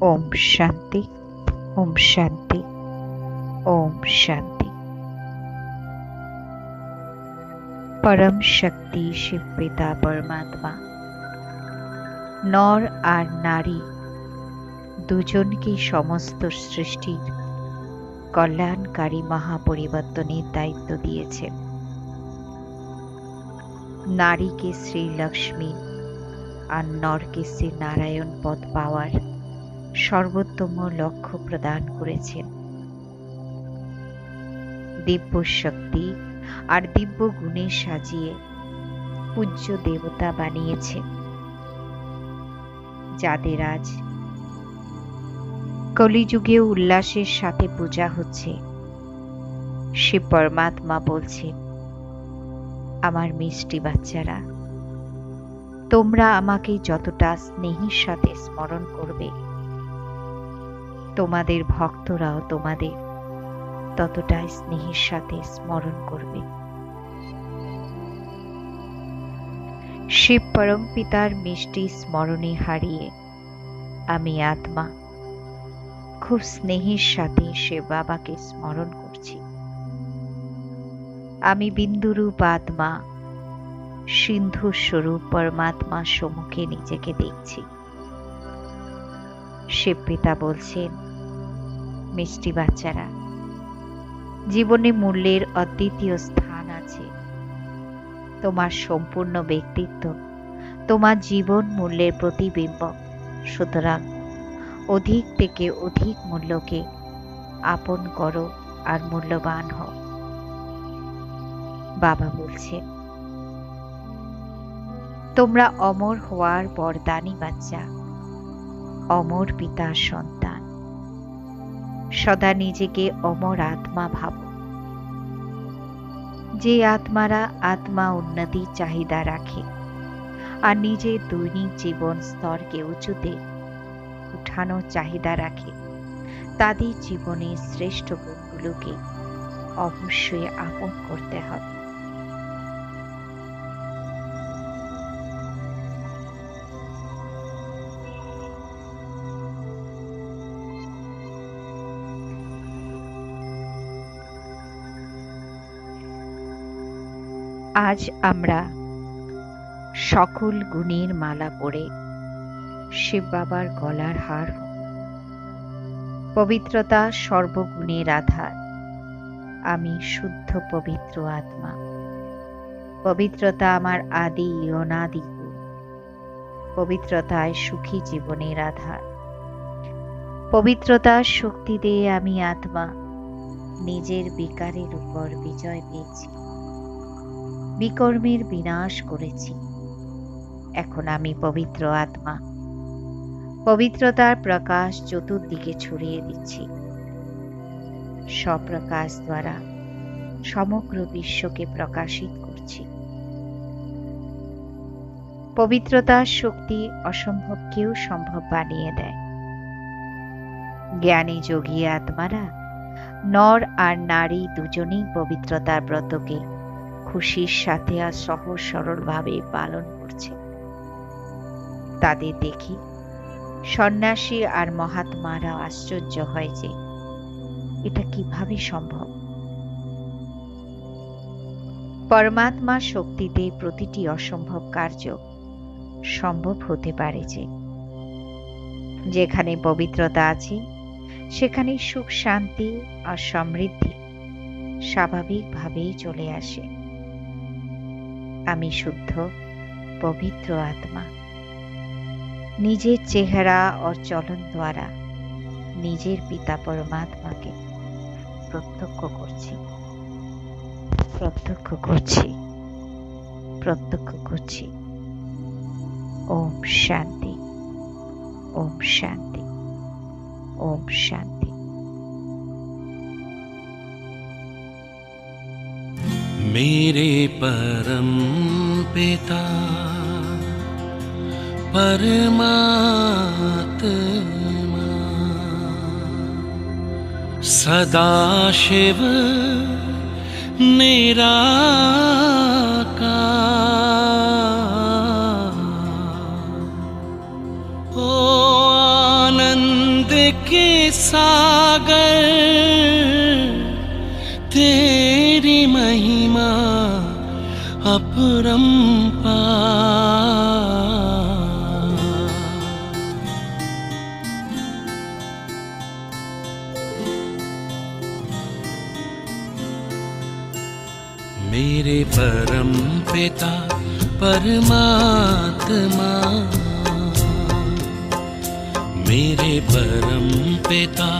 ওম শান্তি ওম শান্তি ওম শান্তি। পরম শক্তি শিব পিতা পরমাত্মা। নর আর নারী দুজনকেই সমস্ত সৃষ্টির কল্যাণকারী মহাপরিবর্তনের দায়িত্ব দিয়েছেন নারীকে শ্রী লক্ষ্মী আর নরকে শ্রী নারায়ণ পদ পাওয়ার সর্বোত্তম লক্ষ্য প্রদান করেছেন। দিব্য শক্তি আর দিব্য গুণে সাজিয়ে পূজ্য দেবতা বানিয়েছে যাদের আজ কলিযুগে উল্লাসের সাথে পূজা হচ্ছে, সে পরমাত্মা বলছেন, আমার মিষ্টি বাচ্চারা, তোমরা আমাকে যতটা স্নেহের সাথে স্মরণ করবে তোমাদের ভক্তরাও তোমাদের ততটাই স্নেহের সাথে স্মরণ করবে। শিব পরম পিতার মিষ্টি স্মরণে হারিয়ে আমি আত্মা খুব স্নেহের সাথে সে বাবাকে স্মরণ করছি। আমি বিন্দুরূপ আত্মা সিন্ধু স্বরূপ পরমাত্মা সম্মুখে নিজেকে দেখছি। শিব পিতা বলছেন মিষ্টি বাচ্চারা। জীবনে মূল্যের অদ্বিতীয় স্থান আছে। তোমার সম্পূর্ণ ব্যক্তিত্ব, তোমার জীবন মূল্যের প্রতিবিম্ব। সুতরাং অধিক থেকে অধিক মূল্যকে আপন করো আর মূল্যবান হও। বাবা বলছেন তোমরা অমর হওয়ার বরদানি বাচ্চা, অমর পিতার সন্তান। সদা নিজেকে অমর আত্মা ভাব। যে আত্মারা আত্মা উন্নতি চাহিদা রাখে, আর নিজের দৈনিক জীবন স্তরকে উঁচুতে উঠানো চাহিদা রাখে, তাদের জীবনে শ্রেষ্ঠ গুণগুলোকে অবশ্যই আপন করতে হবে। আজ আমরা সকল গুণের মালা পরে শিব বাবার গলার হার পবিত্রতা সর্বগুণের আধার। আমি শুদ্ধ পবিত্র আত্মা। পবিত্রতা আমার আদি অনাদি পবিত্রতায় সুখী জীবনের আধার। পবিত্রতার শক্তি দিয়ে আমি আত্মা নিজের বিকারের উপর বিজয় পেয়েছি। বিকর্মের বিনাশ করেছি। এখন আমি পবিত্র আত্মা। পবিত্রতার প্রকাশ চতুর্দিকে ছড়িয়ে দিচ্ছি। স্বপ্রকাশ দ্বারা সমগ্র বিশ্বকে প্রকাশিত করছি। পবিত্রতার শক্তি অসম্ভবকেও সম্ভব বানিয়ে দেয়। জ্ঞানী যোগী আত্মারা নর আর নারী দুজনেই পবিত্রতার ব্রতকে খুশির সাথে আর সহজ সরলভাবে পালন করছে। তাদের দেখি সন্ন্যাসী আর মহাত্মারা আশ্চর্য হয় যে এটা কীভাবে সম্ভব। পরমাত্মা শক্তিতে প্রতিটি অসম্ভব কার্য সম্ভব হতে পারে যে। যেখানে পবিত্রতা আছে, সেখানে সুখ শান্তি আর সমৃদ্ধি স্বাভাবিকভাবেই চলে আসে। আমি শুদ্ধ, পবিত্র আত্মা। নিজের চেহারা ও চলন দ্বারা নিজের পিতা পরমাত্মাকে প্রত্যক্ষ করছি। প্রত্যক্ষ করছি। প্রত্যক্ষ করছি। ওম শান্তি। ওম শান্তি। ওম শান্তি। मेरे परम पिता परमात्मा सदाशिव निराकार। ओ आनन्द सागर अपरंपार मेरे परम पिता परमात्मा। मेरे परम पिता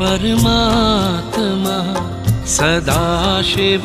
परमात्मा। सदा शिव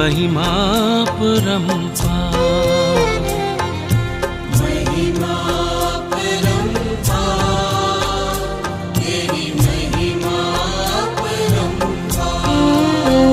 महिमा परम्पा